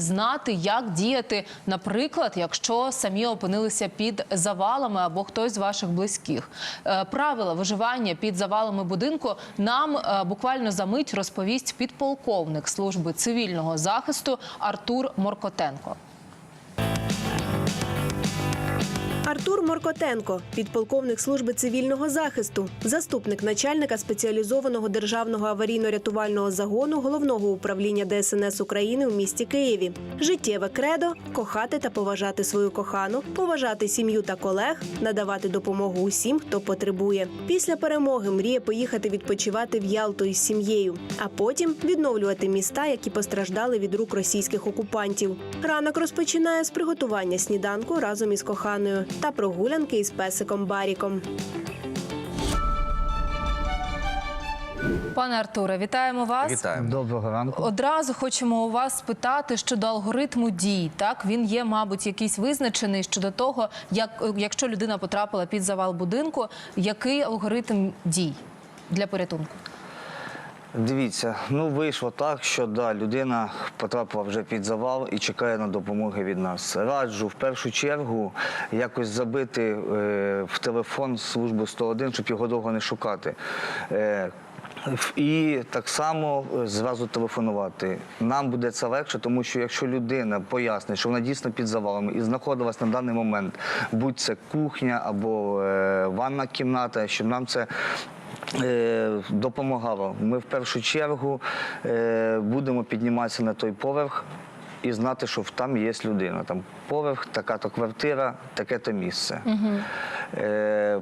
знати, як діяти, наприклад, якщо самі опинилися під завалами або хтось з ваших близьких. Е, Правила виживання під завалами будинку нам е, буквально за мить розповість підполковник служби цивільного захисту Артур Моркотенко. Артур Моркотенко, підполковник служби цивільного захисту, заступник начальника спеціалізованого державного аварійно-рятувального загону головного управління ДСНС України у місті Києві. Життєве кредо кохати та поважати свою кохану, поважати сім'ю та колег, надавати допомогу усім, хто потребує. Після перемоги мріє поїхати відпочивати в Ялту із сім'єю, а потім відновлювати міста, які постраждали від рук російських окупантів. Ранок розпочинає з приготування сніданку разом із коханою та прогулянки із песиком Баріком. Пане Артуре, вітаємо вас. Вітаємо. Доброго ранку. Одразу хочемо у вас спитати щодо алгоритму дій. Так він є, мабуть, якийсь визначений щодо того, як якщо людина потрапила під завал будинку, який алгоритм дій для порятунку? Дивіться, ну вийшло так, що да, людина потрапила вже під завал і чекає на допомоги від нас. Раджу в першу чергу якось забити е, в телефон службу 101, щоб його довго не шукати. Е, І так само е, зразу телефонувати. Нам буде це легше, тому що якщо людина пояснить, що вона дійсно під завалами і знаходилась на даний момент, будь це кухня або е, ванна кімната, щоб нам це допомагало. Ми в першу чергу е, будемо підніматися на той поверх. І знати, що там є людина. Там поверх, така-то квартира, таке-то місце. Е,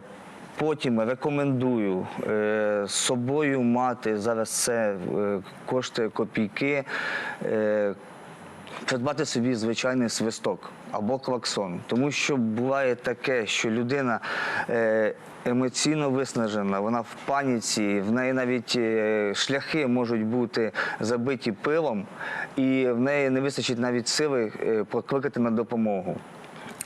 Потім рекомендую е, з собою мати зараз це е, коштує копійки. Е, придбати собі звичайний свисток або клаксон. Тому що буває таке, що людина е, емоційно виснажена, вона в паніці, в неї навіть е, шляхи можуть бути забиті пилом, і в неї не вистачить навіть сили е, покликати на допомогу.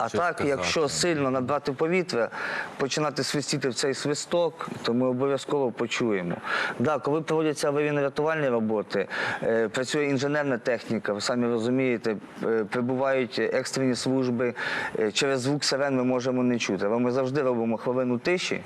А Щось так, сказати. якщо сильно набрати повітря, починати свистіти в цей свисток, то ми обов'язково почуємо. Да, коли проводяться аварійно-рятувальні роботи, е, працює інженерна техніка, ви самі розумієте, е, прибувають екстрені служби. е, через звук сирен ми можемо не чути. Але ми завжди робимо хвилину тиші.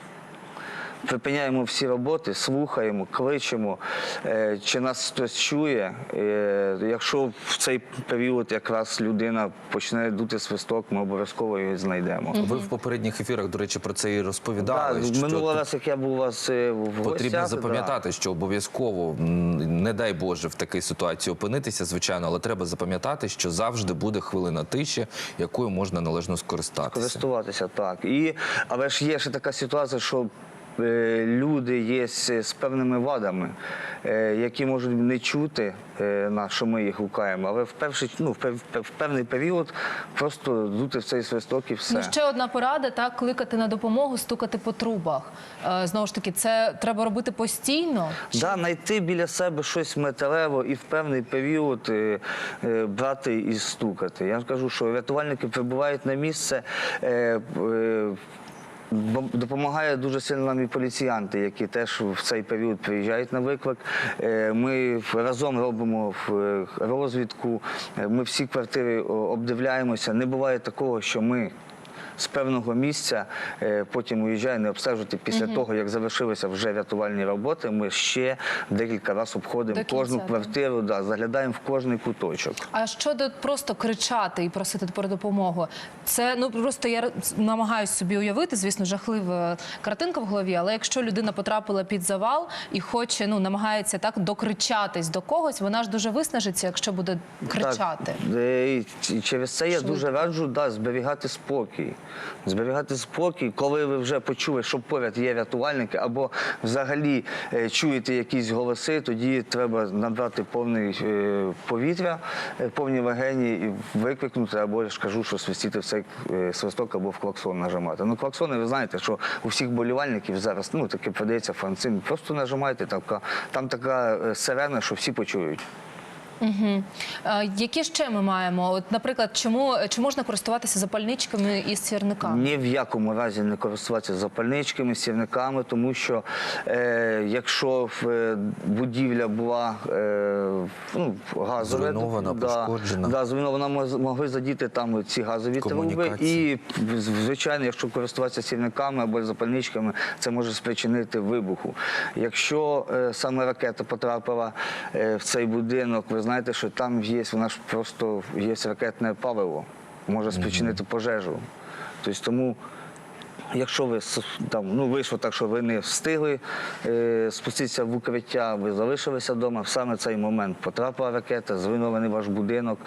Припиняємо всі роботи, слухаємо, кличемо, е, чи нас хтось чує. Е, Якщо в цей період якраз людина почне дути свисток, ми обов'язково його знайдемо. Ви в попередніх ефірах, до речі, про це і розповідали. Що минулий раз, як я був у вас е, в гостях, Потрібно да. запам'ятати, що обов'язково, не дай Боже, в такій ситуації опинитися, звичайно, але треба запам'ятати, що завжди буде хвилина тиші, якою можна належно скористатися. користуватися так. І, але ж є ще така ситуація, що люди є з, певними вадами, е, які можуть не чути, е, на що ми їх гукаємо, але в перший, ну, в, певний період просто дути в цей свисток і все. Ну ще одна порада: так кликати на допомогу, стукати по трубах. Е, Знову ж таки, це треба робити постійно. Да, знайти біля себе щось металеве і в певний період е, е, брати і стукати. Я кажу, що рятувальники прибувають на місце. Е, е, Допомагає дуже сильно нам і поліціянти, які теж в цей період приїжджають на виклик. Е, Ми разом робимо в- розвідку. Е, Ми всі квартири обдивляємося. Не буває такого, що ми з певного місця е, потім уїжджає не обстежувати після того, як завершилися вже рятувальні роботи. Ми ще декілька разів обходимо кінця, кожну квартиру, да, заглядаємо в кожний куточок. А щодо просто кричати і просити про допомогу, це ну просто я намагаюся собі уявити, звісно, жахлива картинка в голові. Але якщо людина потрапила під завал і хоче, ну намагається так докричатись до когось, вона ж дуже виснажиться, якщо буде кричати. Так, е, і через це я дуже раджу да, зберігати спокій. Зберігати спокій, коли ви вже почули, що поряд є рятувальники, або взагалі е, чуєте якісь голоси, тоді треба набрати повний е, повітря, е, повні легені і викликнути, або я ж кажу, що свистіти в цей е, свисток або в клаксон нажимати. Ну, клаксони, ви знаєте, що у всіх болівальників зараз ну, таке продається фанцин. Просто нажимайте, там така сирена, що всі почують. Угу. Е, які ще ми маємо? От, наприклад, чому чи можна користуватися запальничками із сірниками? Ні в якому разі не користуватися запальничками, сірниками, тому що е, якщо в, е, будівля була е, ну, газова, Зруйнована, пошкоджена. Да, зруйнована, могли задіти там ці газові труби. І, звичайно, якщо користуватися сірниками або запальничками, це може спричинити вибуху. Якщо е, саме ракета потрапила е, в цей будинок, ви знаєте, що там є, вона ж просто є ракетне паливо, може спричинити пожежу. Тобто тому. Якщо ви там ну вийшло так, що ви не встигли е, спуститися в укриття, ви залишилися вдома, в саме цей момент потрапила ракета, зруйнований ваш будинок.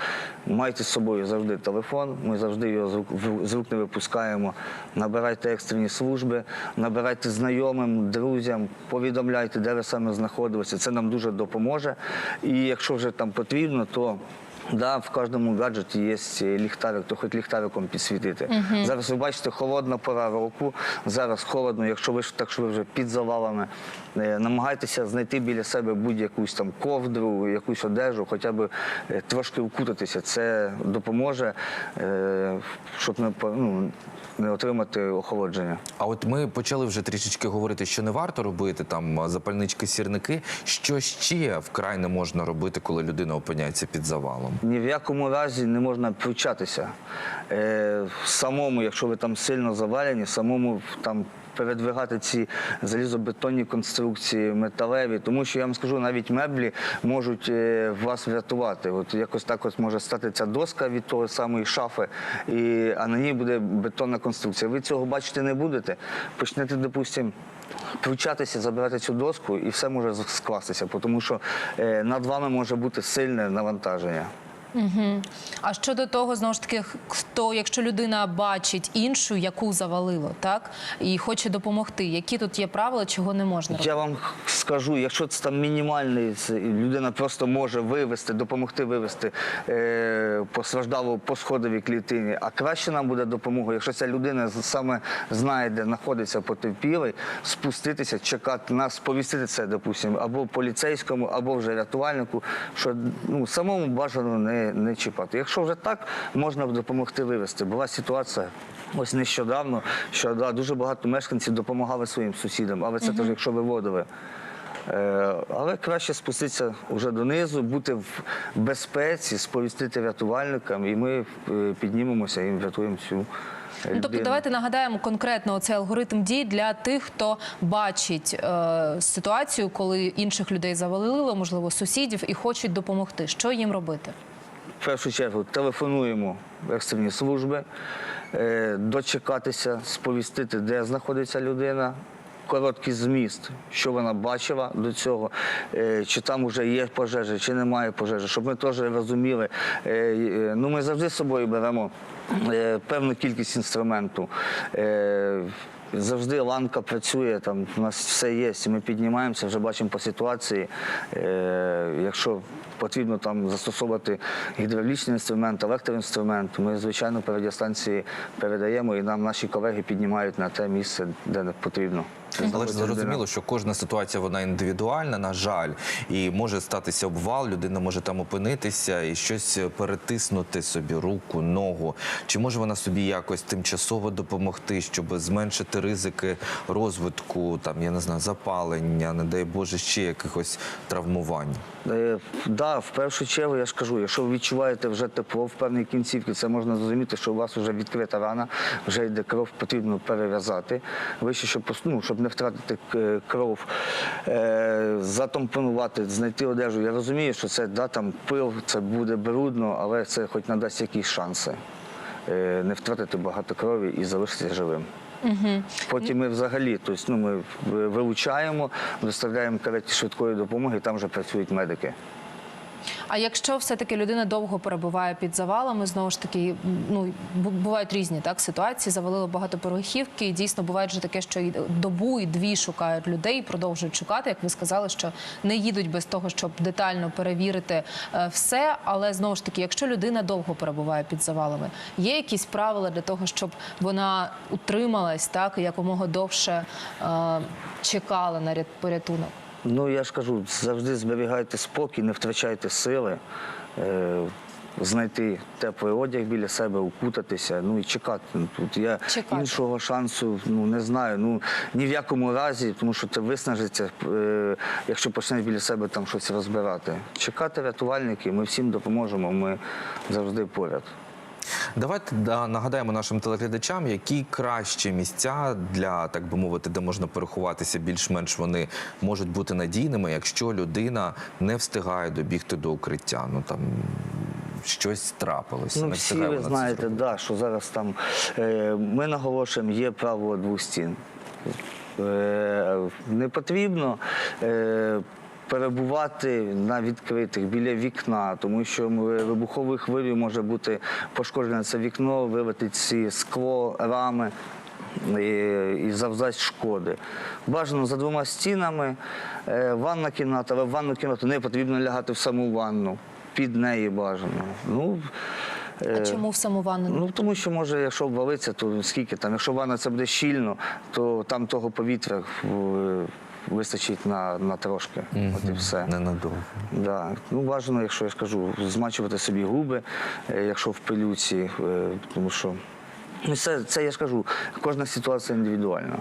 Майте з собою завжди телефон. Ми завжди його з рук, з рук не випускаємо. Набирайте екстрені служби, набирайте знайомим, друзям, повідомляйте, де ви саме знаходилися. Це нам дуже допоможе. І якщо вже там потрібно, то Да, в кожному гаджеті є ліхтарик, то хоч ліхтариком підсвітити. Зараз ви бачите, холодна пора року. Зараз холодно, якщо ви ж так, що ви вже під завалами, е, намагайтеся знайти біля себе будь-якусь там ковдру, якусь одежу, хоча б е, трошки вкутатися. Це допоможе, е, щоб не по- ну, не отримати охолодження. А от ми почали вже трішечки говорити, що не варто робити там запальнички, сірники. Що ще вкрай не можна робити, коли людина опиняється під завалом? Ні в якому разі не можна привчатися. Е, самому, якщо ви там сильно завалені, самому там передвигати ці залізобетонні конструкції, металеві, тому що я вам скажу, навіть меблі можуть е, вас врятувати. От якось так ось може стати ця доска від того самої шафи, і, а на ній буде бетонна конструкція. Ви цього бачити не будете. Почнете, допустимо, Привчатися, забирати цю доску і все може скластися, тому що е, над вами може бути сильне навантаження. А щодо того, знову ж таки, хто, якщо людина бачить іншу, яку завалило, так і хоче допомогти, які тут є правила, чого не можна робити? Я вам скажу, якщо це там мінімальний, людина просто може вивести, допомогти вивести е, постраждалу по сходовій клітині, а краще нам буде допомога, якщо ця людина саме знає, де знаходиться потерпілий, спуститися, чекати нас, сповістити це, допустимо, або поліцейському, або вже рятувальнику, що ну, самому бажано не, не чіпати. Якщо вже так, можна допомогти вивести. Була ситуація. Ось нещодавно, що да, дуже багато мешканців допомагали своїм сусідам, але це теж якщо виводили. Е, але краще спуститися вже донизу, бути в безпеці, сповістити рятувальникам, і ми е, піднімемося і врятуємо цю е, Ну, тобто, давайте нагадаємо конкретно оцей алгоритм дій для тих, хто бачить е, ситуацію, коли інших людей завалило, можливо, сусідів, і хочуть допомогти. Що їм робити? В першу чергу телефонуємо в екстрені служби, е, дочекатися, сповістити, де знаходиться людина. Короткий зміст, що вона бачила до цього, е, чи там вже є пожежа, чи немає пожежі, щоб ми теж розуміли. Е, Ну, ми завжди з собою беремо певну кількість інструменту. Завжди ланка працює, там у нас все є. і Ми піднімаємося, вже бачимо по ситуації. Якщо потрібно там застосовувати гідравлічний інструмент, електроінструмент, ми, звичайно, по радіостанції передаємо і нам наші колеги піднімають на те місце, де не потрібно. Але ж зрозуміло, що кожна ситуація вона індивідуальна, на жаль, і може статися обвал, людина може там опинитися і щось перетиснути собі руку, ногу. Чи може вона собі якось тимчасово допомогти, щоб зменшити ризики розвитку, там я не знаю, запалення, не дай Боже, ще якихось травмувань? Е, да, в першу чергу я ж кажу, якщо ви відчуваєте вже тепло в певній кінцівці, це можна зрозуміти, що у вас вже відкрита рана, вже йде кров, потрібно перев'язати. Вище, щоб, ну, щоб не втратити е, кров, е, затампонувати, знайти одежу. Я розумію, що це да, там пил, це буде брудно, але це хоч надасть якісь шанси. е, Не втратити багато крові і залишитися живим. Потім ми взагалі, тобто, ну, ми вилучаємо, доставляємо кареті швидкої допомоги, там вже працюють медики. А якщо все-таки людина довго перебуває під завалами, знову ж таки, ну бу- бувають різні так ситуації. Завалило багатоповерхівки. І дійсно буває вже таке, що і добу і дві шукають людей, продовжують шукати. Як ви сказали, що не їдуть без того, щоб детально перевірити е, все. Але знову ж таки, якщо людина довго перебуває під завалами, є якісь правила для того, щоб вона утрималась так і якомога довше е, чекала на рят- порятунок. Ну, я ж кажу, завжди зберігайте спокій, не втрачайте сили. Е, Знайти теплий одяг біля себе, укутатися, ну і чекати. Ну, Тут я Чекати. іншого шансу ну не знаю. Ну ні в якому разі, тому що ти виснажиться, е, якщо почнеш біля себе там щось розбирати. Чекати рятувальники, ми всім допоможемо. Ми завжди поряд. Давайте да, нагадаємо нашим телеглядачам, які кращі місця для, так би мовити, де можна переховатися, більш-менш вони можуть бути надійними, якщо людина не встигає добігти до укриття. Ну там щось трапилось. Ну, не всі ви знаєте, да, що зараз там е, ми наголошуємо, є правило двох стін. Е, не потрібно. Перебувати на відкритих біля вікна, тому що вибуховою хвилею може бути пошкоджене це вікно, вилетить скло, рами і, завдасть шкоди. Бажано за двома стінами, е, ванна кімната, але в ванну кімнату не потрібно лягати в саму ванну, під неї бажано. Ну, А е, чому в саму ванну? Ну тому що може, якщо обвалиться, то скільки там, якщо ванна це буде щільно, то там того повітря вистачить на, на трошки. От і все. Ненадовго. Да. Ну, бажано, якщо я скажу, змачувати собі губи, е, якщо в пилюці, е, тому що ну, це, це я ж кажу, кожна ситуація індивідуальна.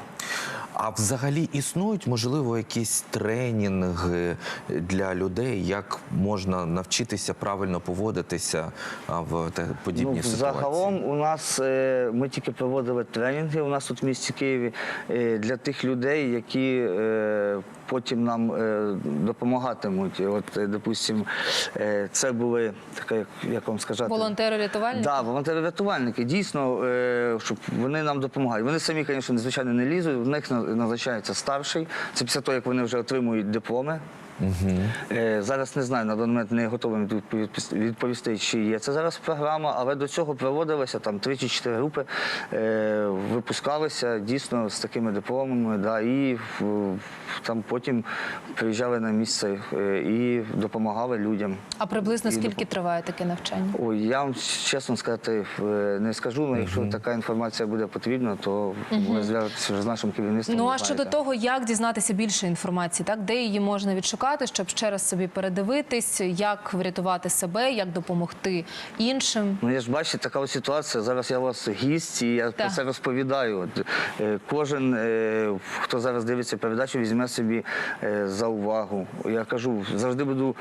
А взагалі існують, можливо, якісь тренінги для людей, як можна навчитися правильно поводитися в подібній ну, ситуації? Загалом у нас е, ми тільки проводили тренінги у нас тут в місті Києві е, для тих людей, які е, потім нам е, допомагатимуть. От, е, допустим, е, це були таке, як, вам сказати, Волонтери-рятувальники? Да, волонтери-рятувальники. Дійсно, щоб вони нам допомагають. Вони самі, звісно, звичайно, не лізуть. В них назначається старший. Це після того, як вони вже отримують дипломи. Е, Зараз не знаю, на даний момент не готовий відповісти- чи є це зараз програма, але до цього проводилися там три чи чотири групи, е, випускалися дійсно з такими дипломами, да, і там потім приїжджали на місце е, і допомагали людям. А приблизно І скільки триває таке навчання? Ой, я вам чесно сказати не скажу, але якщо така інформація буде потрібна, то ви зв'яжетеся з нашим керівництвом. Ну а щодо того, як дізнатися більше інформації, так де її можна відшукати, щоб ще раз собі передивитись, як врятувати себе, як допомогти іншим. Ну, я ж бачите, така ось ситуація. Зараз я у вас гість, і я про це розповідаю. Е, кожен, е, хто зараз дивиться передачу, візьме собі е, за увагу. Я кажу, завжди буду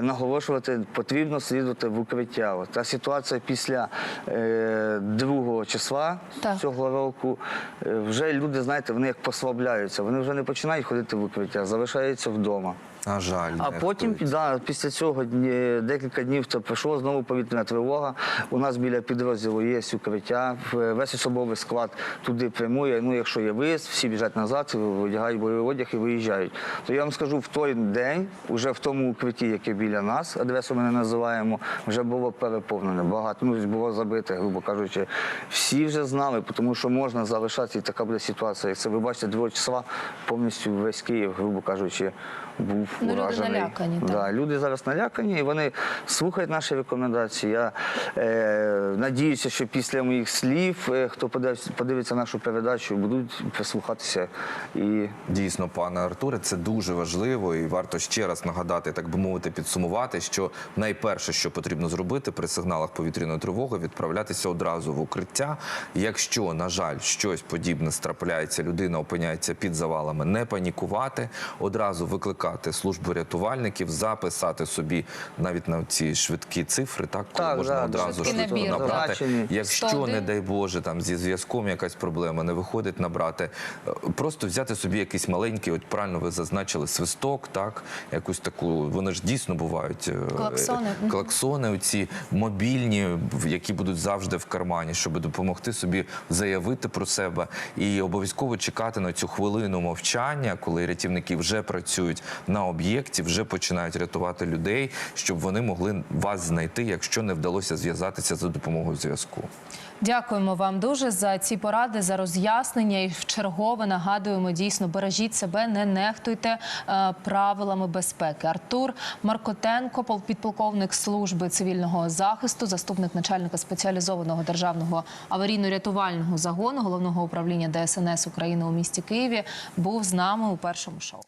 наголошувати, потрібно слідувати в укриття. От, та ситуація після е, 2 числа Так. цього року вже люди, знаєте, вони як послабляються. Вони вже не починають ходити в укриття, залишаються вдома. На жаль, А потім да, після цього дні- декілька днів то пройшло знову повітряна тривога. У нас біля підрозділу є укриття. Весь особовий склад туди прямує. Ну, якщо є виїзд, всі біжать назад, одягають бойовий одяг і виїжджають. То я вам скажу, в той день, вже в тому укритті, яке біля нас, адресу ми не називаємо, вже було переповнене. Багато ну, було забите, грубо кажучи. Всі вже знали, тому що можна залишатися, і така буде ситуація. Як це ви бачите, 2 числа повністю весь Київ, грубо кажучи, був Ну, люди налякані, так. Да, люди зараз налякані, і вони слухають наші рекомендації. Я е, надіюся, що після моїх слів, е, хто подивиться, подивиться нашу передачу, будуть прислухатися і Дійсно, пане Артуре, це дуже важливо, і варто ще раз нагадати, так би мовити, підсумувати, що найперше, що потрібно зробити при сигналах повітряної тривоги, відправлятися одразу в укриття. Якщо, на жаль, щось подібне страпляється, людина опиняється під завалами, не панікувати, одразу викликати службу рятувальників, записати собі навіть на ці швидкі цифри, так коли Так, можна да, одразу швидко набрати. Якщо 101. не дай Боже, там зі зв'язком якась проблема, не виходить набрати. е, Просто взяти собі якийсь маленький, от правильно ви зазначили, свисток, так, якусь таку, вони ж дійсно бувають е, Клаксони. е, клаксони, оці мобільні, в- які будуть завжди в кармані, щоб допомогти собі заявити про себе і обов'язково чекати на цю хвилину мовчання, коли рятівники вже працюють на об'єкті, вже починають рятувати людей, щоб вони могли вас знайти, якщо не вдалося зв'язатися за допомогою зв'язку. Дякуємо вам дуже за ці поради, за роз'яснення. І вчергове нагадуємо дійсно бережіть себе, не нехтуйте е, правилами безпеки. Артур Маркотенко, пол- підполковник служби цивільного захисту, заступник начальника спеціалізованого державного аварійно-рятувального загону головного управління ДСНС України у місті Києві, був з нами у першому шоу.